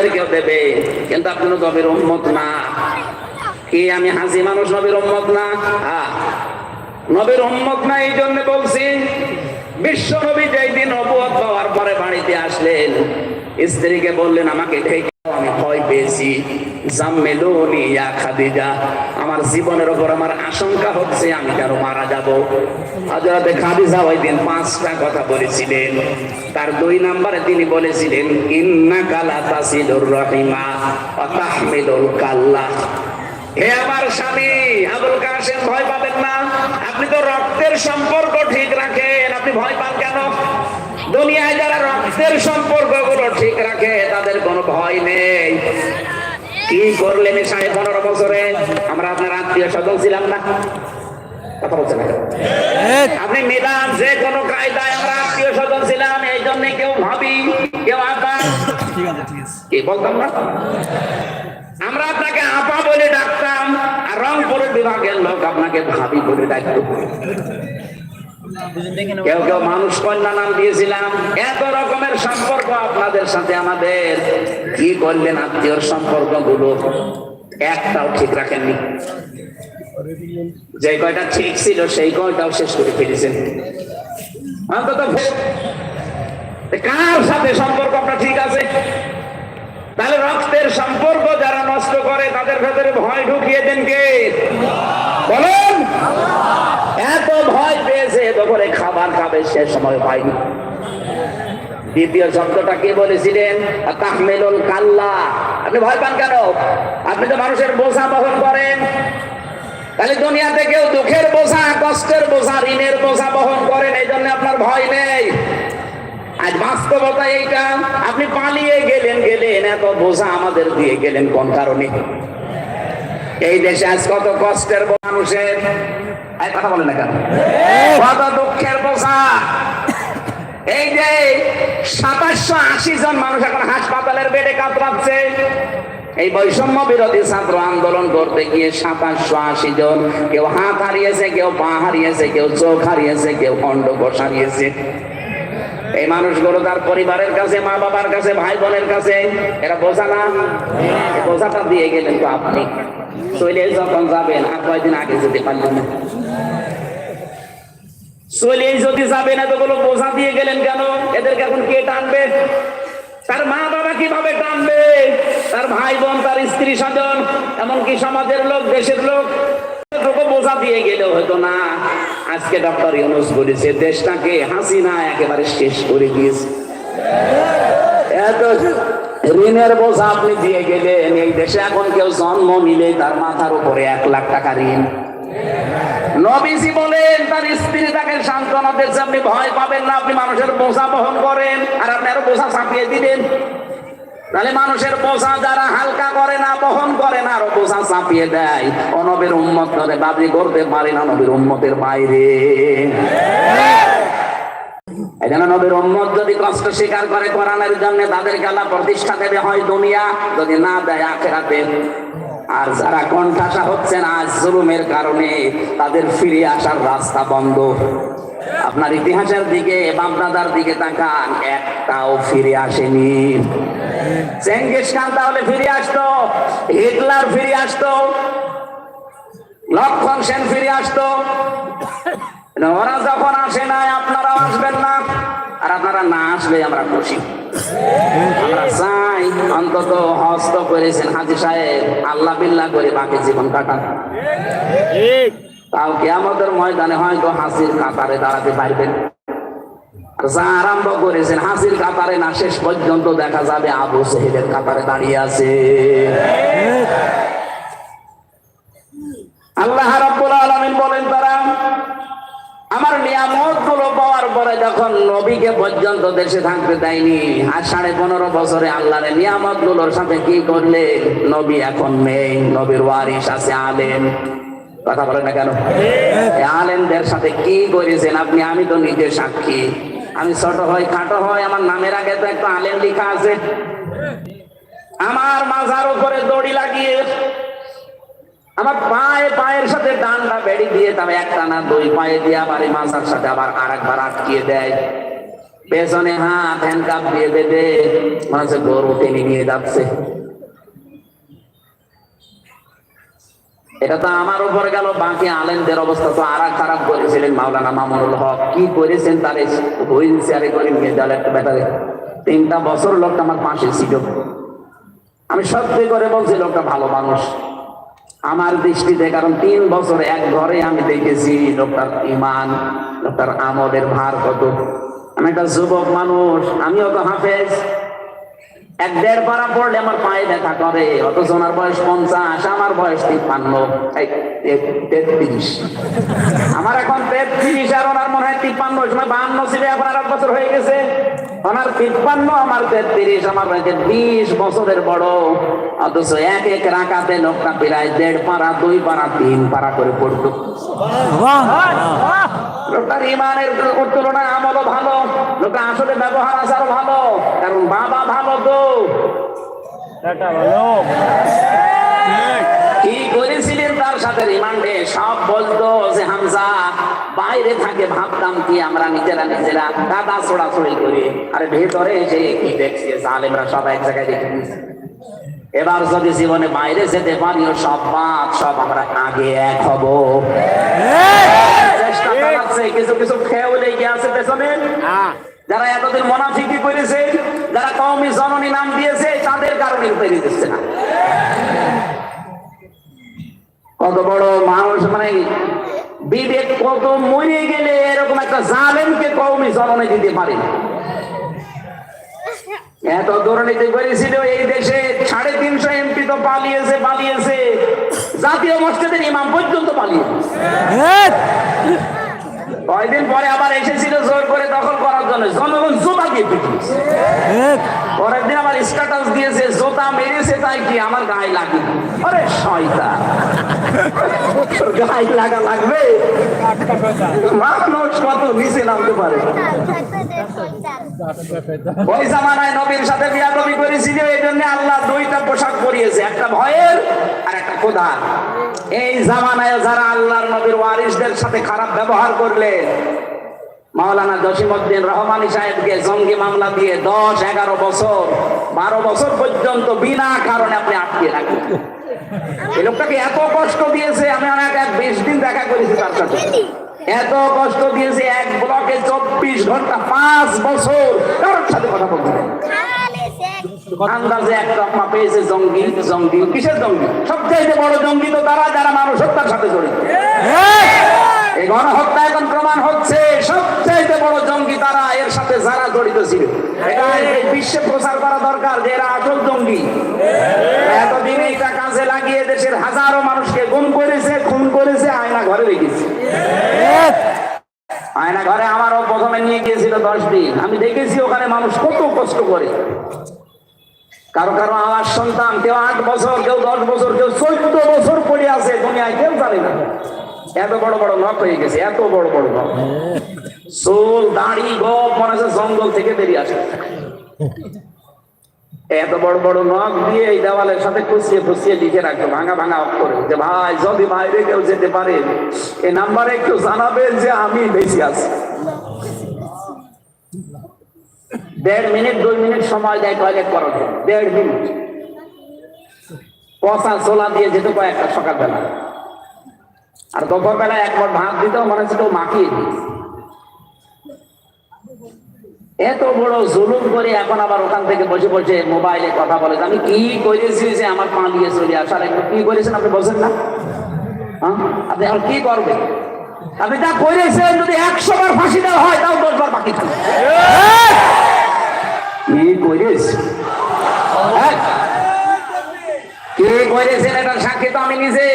আপনাদেরকেও দেবে, কিন্তু আপনি নবীর উম্মত না। কি আমি হাসি মানুষ নবীর উম্মত না? নবীর উম্মত না এই জন্য বলছি, বিশ্ব নবী যেই দিন নবুয়ত পাওয়ার পরে বাড়িতে আসলেন স্ত্রীকে বললেন, আমাকে ঢেকে আমি ভয় পেয়েছি। আমার জীবনের ওপর আমার আশঙ্কা হচ্ছে, আমি কারও মারা যাব? হযরতে খাদিজা ওই দিন পাঁচটা কথা বলেছিলেন। তার দুই নম্বরে তিনি বলেছিলেন, ইন্নাকা লা তাসিলুর রহিমা ওয়া তাহমিলুল কাল্লা। হে আমার স্বামী, আবুল কাসেম ভয় পাবেন না। আপনি তো রক্তের সম্পর্ক ঠিক রাখেন। আপনি ভয় পান কেন? দুনিয়ায় যারা রক্তের সম্পর্কগুলো ঠিক রাখে তাদের কোনো ভয় নেই। কি করলেন সাড়ে পনেরো বছরে? আমরা আপনার আত্মীয় স্বজন ছিলাম না। কথা বলছেন আপনি মিলান যে কোনো কায়দায় আমরা আত্মীয় স্বজন ছিলাম এই জন্য কেউ ভাবি কেউ আপা। কি বলতাম না? আমরা আপনাকে আপা বলে ডাকতাম আর রংপুরের বিভাগের লোক আপনাকে ভাবি বলে ডাকত। কেউ কেউ মানুষ কন্যা নাম দিয়েছিলাম। এত রকমের সম্পর্ক আপনাদের সাথে আমাদের। কি করলেন আত্মীয়র সম্পর্কগুলো একটাও ঠিক রাখেননি। যে কয়টা ঠিক ছিল, সেই কয়টাও শেষ করে ফেলেছেন। অন্তত কার সাথে সম্পর্ক আপনার ঠিক আছে? তাহলে রক্তের সম্পর্ক যারা নষ্ট করে, তাদের ভেতরে ভয় ঢুকিয়ে দেন কে? বলেন। এত ভয় পেয়েছে করে খাবার খাবে, সে সময় পাইনি দ্বিতীয় শব্দটা কে বলেছিলেন? তাহমেলুল কাল্লা। আপনি ভয় পান কেন? আপনি তো মানুষের বোঝা বহন করেন। তাহলে দুনিয়াতে কেউ দুঃখের বোঝা, কষ্টের বোঝা, ঋণের বোঝা বহন করেন, এই জন্য আপনার ভয় নেই। আজ বাস্তবতা এইটা। আপনি পালিয়ে গেলেন গেলেন, এত বোঝা আমাদের দিয়ে গেলেন কোন কারণে? এই দেশে আজ কত কষ্টের মানুষের। কথা বলেন কেন? কত দুঃখের বোঝা। এই যে সাতাশশো আশি জন মানুষ এখন হাসপাতালের বেডে কাতরাচ্ছে। এই বৈষম্য বিরোধী ছাত্র আন্দোলন করতে গিয়ে সাতাশশো আশি জন কেউ হাত হারিয়েছে, কেউ পা হারিয়েছে, কেউ চোখ হারিয়েছে, কেউ অন্ডকোষ হারিয়েছে। এই মানুষগুলো তার পরিবারের কাছে মা বাবার কাছে ভাই বোনের কাছে, এরা বোঝা না? বোঝাটা দিয়ে গেলেন তো আপনি। চলে যখন যাবেন, আর কয়দিন আগে যেতে পারলেন না। চলে যদি যাবেন, এতগুলো বোঝা দিয়ে গেলেন কেন? এদেরকে এখন কে টানবে? তার মা বাবা কীভাবে টানবে? তার ভাই বোন তার স্ত্রী স্বজন এমনকি সমাজের লোক, দেশের লোক বোঝা দিয়ে গেলে হয়তো না। আজকে ডক্টর ইউনুস বলেছে, দেশটাকে হাসিনা একেবারে শেষ করে দিয়েছে। এত ঋণের বোঝা আপনি দিয়ে গেলেন, এই দেশে এখন কেউ জন্ম মিলে তার মাথার উপরে এক লাখ টাকা ঋণ। নবীজি বলেন, তার স্ত্রী তাকে সান্ত্বনা আপনি ভয় পাবেন না, আপনি মানুষের বোঝা বহন করেন, আর আপনি আরও বোঝা চাপিয়ে দিবেন তাহলে মানুষের বোঝা যারা হালকা করে না, বহন করে না, আরও বোঝা চাপিয়ে দেয়। অনবের উন্মত করে দাবি করতে পারে না নবীর উন্মতের বাইরে। তাদের ফিরে আসার রাস্তা বন্ধ। আপনার ইতিহাসের দিকে, বাপদাদার দিকে তাকান, একটাও ফিরে আসেনি। চেঙ্গিস খান তাহলে ফিরে আসতো হিটলার ফিরে আসতো লক্ষণ সেন ফিরে আসতো। ওরা যখন আসে নাই আপনারা আসবেন না। আর আপনারা না আসলে আমরা খুশি। আমরা চাই অন্তত হস্ত করেছেন হাজি সাহেব আল্লাহ বিল্লাহ করে বাকি জীবন কাটান। তাও কেয়ামতের ময়দানে হয়তো হাসির কাতারে দাঁড়াতে পারবেন। আরম্ভ করেছেন, হাসির কাতারে না, শেষ পর্যন্ত দেখা যাবে আবু কাতারে দাঁড়িয়ে আছে। আল্লাহ রাব্বুল আলামিন বলেন, তারা, আমার নিয়ামতগুলো পাওয়ার পরে যখন নবীকে পর্যন্ত দেশে থাকতে দেয়নি, আর সাড়ে পনেরো বছরে আল্লাহর নিয়ামতগুলোর সাথে কি করলে? নবী এখন নেই, নবীর ওয়ারিস আছে আলেম। কথা বলেন না কেন? এই আলেমদের সাথে কি করেছেন? আপনি, আমি তো নিজে সাক্ষী। আমি ছোট হই, খাটো হয় আমার নামের আগে তো একটা আলেম লেখা আছে। আমার মাজার উপরে দড়ি লাগিয়ে আমার পায়ে পায়ের সাথে ডানটা বেড়ি দিয়ে তবে একটা না দুই পায়ে দিয়ে আবার এই মাথার সাথে আবার আর একবার আটকিয়ে দেয়। পেছনে হাত হ্যান্ডকাপ দিয়ে বেঁধে হচ্ছে গরু টেনে নিয়ে যাচ্ছে। এটা তো আমার উপরে গেল, বাকি আলেমদের অবস্থা তো আর খারাপ করেছিলেন মাওলানা মামুনুল হক। কি করেছেন তারে? হুইল চেয়ারে করে নিয়ে একটা ব্যাপারে তিনটা বছর লোকটা আমার পাশে ছিল। আমি সত্যি করে বলছি, লোকটা ভালো মানুষ। আমার দৃষ্টিতে, কারণ তিন বছর এক ঘরে আমি দেখেছি লোকটার ইমান, লোকটার আমলের ভার কত। আমি একটা যুবক মানুষ, আমিও তো হাফেজ। এক দেড় পারা পড়লে আমার পায়ে ব্যথা করে, অথচ ওনার বয়স পঞ্চাশ, আমার বয়স তিপ্পান্ন। তেত্রিশ আমার এখন তেত্রিশ আর ওনার মনে হয় তিপ্পান্ন, ওই সময় বাহান্ন ছিল, এখন আর বছর হয়ে গেছে। ওনার তিপ্পান্ন, আমার তেত্রিশ আমার হয়েছে বিশ বছরের বড়। অথচ এক এক রাখাতে লোকটা প্রায় দেড় পারা, দুই পারা, তিন পারা করে পড়তো। লোকটার ইমানের তুলনায় আমলও ভালো লোকটা আসলে ব্যবহার আচারও ভালো কারণ বাবা ভালো তো। কি করেছিলেন তার সাথে রিমান্ডে? সব বলতো যে হামজা বাইরে থাকে ভাবতাম কি আমরা নিজেরা নিজেরা দাদা ছোড়াছড়ি করি। আরে ভেতরে এসে কি দেখছি? জালেমরা সব এক জায়গায় দেখে। এবার যদি জীবনে বাইরে যেতে পারি সব বাপ সব আমরা আগে এক হব। চেষ্টা চালাচ্ছে কিছু কিছু খেয়েও লেগে আছে পেছনে? যারা এতদিন মোনাফিকি করেছে যারা কওমি জননী নাম দিয়েছে তাদের কারণে তৈরি দিচ্ছে না। কত বড় মানুষ মানে বিবেক কত মরে গেলে এরকম একটা জালেমকে কওমি জননী দিতে পারে না। এত দুর্নীতি করেছিল এই দেশে সাড়ে তিনশো এমপি তো পালিয়েছে পালিয়েছে। জাতীয় মসজিদের ইমাম পর্যন্ত পালিয়েছে কয়দিন পরে আবার এসেছিল জোর করে দখল জনগণ জোতা দিয়ে পিটিয়েছে পরের দিন আবার স্ট্যাটাস দিয়েছে জোতা মেরেছে তাই কি আমার গায়ে লাগে আরে শয়তান। তোর গায়ে লাগা লাগবে? মানুষ কত নিচে নামতে পারে? ওই জামানায় নবীর সাথে বিয়াদবি করেছিল এই জন্য আল্লাহ দুইটা পোশাক পরিয়েছে একটা ভয়ের আর একটা খোদার এই জামানায় যারা আল্লাহর নবীর ওয়ারিসদের সাথে খারাপ ব্যবহার করলেন মাওলানা জসিমউদ্দিন রহমানি সাহেবকে জঙ্গি মামলা দিয়ে দশ এগারো বছর বারো বছর পর্যন্ত বিনা কারণে আপনি আটকে রাখেন এই লোকটাকে এত কষ্ট দিয়েছে আমি অনেক এক বিশ দিন দেখা করেছি তার সাথে। এত কষ্ট দিয়েছে এক ব্লকে চব্বিশ ঘণ্টা পাঁচ বছর কারোর সাথে কথা বলতে। আন্দাজে এক রকমা পেয়েছে জঙ্গি জঙ্গি কিসের জঙ্গি? সবচাইতে বড় জঙ্গি তো তারা যারা মানুষ হত্যার সাথে জড়িত। এই গণহত্যা এখন প্রমাণ হচ্ছে, সবচাইতে বড় জঙ্গি তারা, এর সাথে যারা জড়িত ছিল। এটা বিশ্বে প্রচার করা দরকার যে এরা আসল জঙ্গি। এতদিন এটা কাজে লাগিয়ে দেশের হাজারো মানুষকে গুম করেছে, খুন করেছে, আয়না ঘরে রেখেছে। আয়না ঘরে আমারও প্রথমে নিয়ে গিয়েছিল দশ দিন। আমি দেখেছি ওখানে মানুষ কত কষ্ট করে। কারও কারও আওয়াজ সন্তান, কেউ আট বছর, কেউ দশ বছর, কেউ চোদ্দ বছর পড়ে আছে দুনিয়ায়, কেউ জানে না। এত বড় বড় নখ হয়ে গেছে, এত বড় বড় নখ। চুল, দাড়ি, গপ, মনে হচ্ছে জঙ্গল থেকে বেরিয়ে আসে। এত বড় বড় নখ দিয়ে এই দেওয়ালের সাথে কুচিয়ে ফুসিয়ে লিখে রাখতো ভাঙা ভাঙা অক্ষরে। যে ভাই, যদি বাইরে কেউ যেতে পারে এই নাম্বারে একটু জানাবেন যে আমি বেশি আছি। দেড় মিনিট, দুই মিনিট সময় দেয় টয়লেট করার জন্য দেড় মিনিট। পচা ছোলা দিয়ে যেত কয়েকটা সকালবেলা। আর দুপুরবেলা এক পর ভাত দিতেও মনে হচ্ছে কেউ মাখিয়ে দিয়েছে এত বড় জুলুম করে এখন আবার ওখান থেকে বসে বসে মোবাইলে কথা বলে আমি কি করেছি যে আমার পা দিয়ে চলে আসার একটু কি করেছেন আপনি বলছেন না? হ্যাঁ? আপনি এখন কি করবেন? আপনি যা করেছেন যদি একশো বার ফাঁসি দেওয়া হয় তাও দশ বার বাকি থাকবে। কি করিস হ্যাঁ? কে করেছেন এটার সাক্ষী তো আমি নিজে।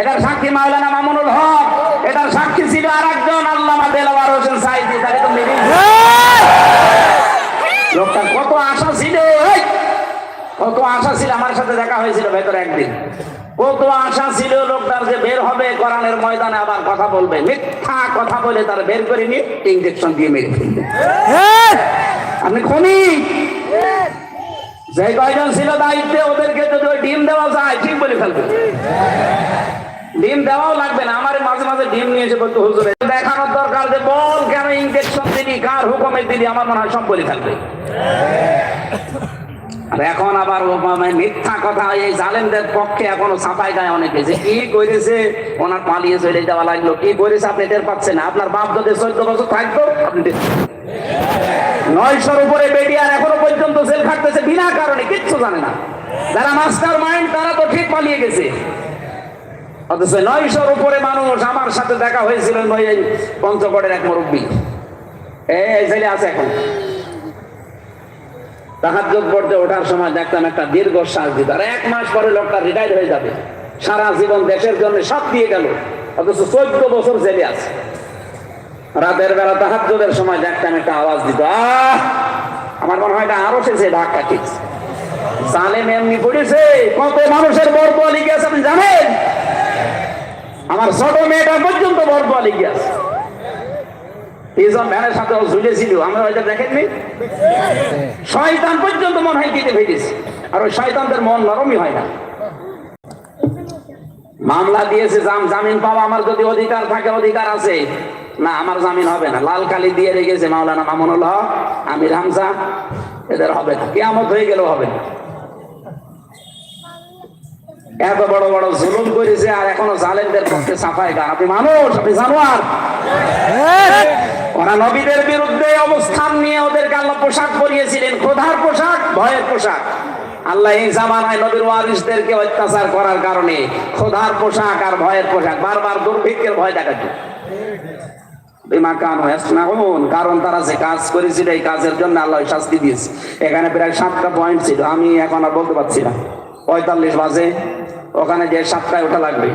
এটার সাক্ষী মাওলানা মামুনুল হক। এটার সাক্ষী ছিল আর একজন আল্লামা দেলাওয়ার হোসেন সাইদি তাকে তো মেরে লোকটা কত আশা ছিল কত আশা ছিল আমার সাথে দেখা হয়েছিল ভেতরে একদিন। কত আশা ছিল লোকটার যে বের হবে কোরআনের ময়দানে আবার কথা বলবে। মিথ্যা কথা বলে তার বের করে নিয়ে ইঞ্জেকশন দিয়ে মেরে ফেলবে। আপনি খনি যে কয়জন ছিল দায়িত্বে, ওদেরকে যদি ওই ডিম দেওয়া যায়, ঠিক বলে ফেলবে। ডিম দেওয়াও লাগবে না, আমার মাঝে মাঝে ডিম নিয়ে এসে বলতে হুজুরে। দেখানোর দরকার যে বল, কেন ইঞ্জেকশন দিলি, কার হুকুমের দিলি, আমার মনে হয় সব বলে ফেলবে। আর এখন আবার মানে মিথ্যা কথা, এই জালেমদের পক্ষে এখনও ছাপাই গায় অনেকে, যে কি করেছে ওনার পালিয়ে চলে যাওয়া লাগল, কি করেছে আপনি টের পাচ্ছেন। আপনার বাপ যদি চোদ্দ বছর থাকতো, আপনি নয়শোর উপরে বেরিয়ার এখনও পর্যন্ত জেল খাটতেছে বিনা কারণে, কিচ্ছু জানে না। যারা মাস্টার মাইন্ড, তারা তো ঠিক পালিয়ে গেছে। অথচ নয়শোর উপরে মানুষ আমার সাথে দেখা হয়েছিল এই পঞ্চগড়ের এক মুরব্বী। এই জেলে আছে এখন। তাহাজ্জুদ পড়তে ওঠার সময় দেখতাম একটা দীর্ঘ শ্বাস দিত। আর এক মাস পরে লোকটা রিটায়ার হয়ে যাবে। সারা জীবন দেশের জন্য সব দিয়ে গেল। অথচ চোদ্দ বছর জেলে আছে। রাতের বেলা তাহাজ্জুদের সময় দেখতাম একটা আওয়াজ দিত, আহ! আমার মনে হয় আরও সে ধাক্কা ঠিক সালেম এমনি পড়েছে, কত মানুষের আপনি জানেন? আমার ছোট মেয়েটা পর্যন্ত সাথে হয়তো পর্যন্ত মন হয় কেটে ফেটেছে আর ওই মন নরমই হয় না। মামলা দিয়েছে জাম- জামিন পাওয়া আমার যদি অধিকার থাকে, অধিকার আছে। না, আমার জামিন হবে না। লাল কালি দিয়ে রেখেছে মাওলানা মামুনুল হক। আমির হামজা এদের হবে না। কেয়ামত হয়ে গেলেও হবে না। এত বড় বড় জুলুম করেছে আর এখনও জালেমদের পক্ষে সাফাই গান। আপনি মানুষ, আপনি জানোয়ার। ওরা নবীদের বিরুদ্ধে অবস্থান নিয়ে ওদেরকে আল্লাহ পোশাক পরিয়েছিলেন। ক্রোধার পোশাক, ভয়ের পোশাক। আল্লাহ এই জামানায় নবীর ওয়ারিসদেরকে অত্যাচার করার কারণে ক্রোধার পোশাক আর ভয়ের পোশাক বারবার দুর্ভিক্ষের ভয় দেখাচ্ছে। কারণ তারা যে কাজ করেছিল এই কাজের জন্য আল্লাহ শাস্তি দিয়েছে। এখানে প্রায় সাতটা পয়েন্ট ছিল, আমি এখন আর বলতে পারছি না। পঁয়তাল্লিশ বাজে, ওখানে যে সাতটায় ওঠা লাগবে।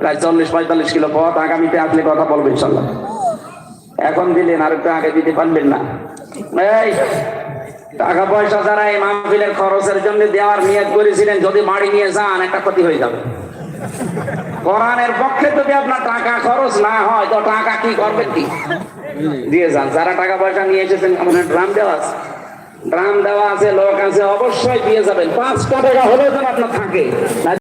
প্রায় চল্লিশ, পঁয়তাল্লিশ কিলো পথ, আগামীতে আসলে কথা বলব ইনশাল্লাহ। এখন দিলেন, আর একটু আগে দিতে পারলেন না। এই, টাকা পয়সা যারা এই মাহফিলের খরচের জন্য দেওয়ার নিয়ত করেছিলেন, যদি বাড়ি নিয়ে যান, একটা ক্ষতি হয়ে যাবে। কোরআনের পক্ষে যদি আপনার টাকা খরচ না হয়, তো টাকা কি করবেন কি? দিয়ে যান। যারা টাকা পয়সা নিয়ে এসেছেন আমাদের ড্রাম দেওয়া আছে। ড্রাম দেওয়া আছে, লোক আছে, অবশ্যই দিয়ে যাবেন। পাঁচটা টাকা হলেও যেন আপনার থাকে।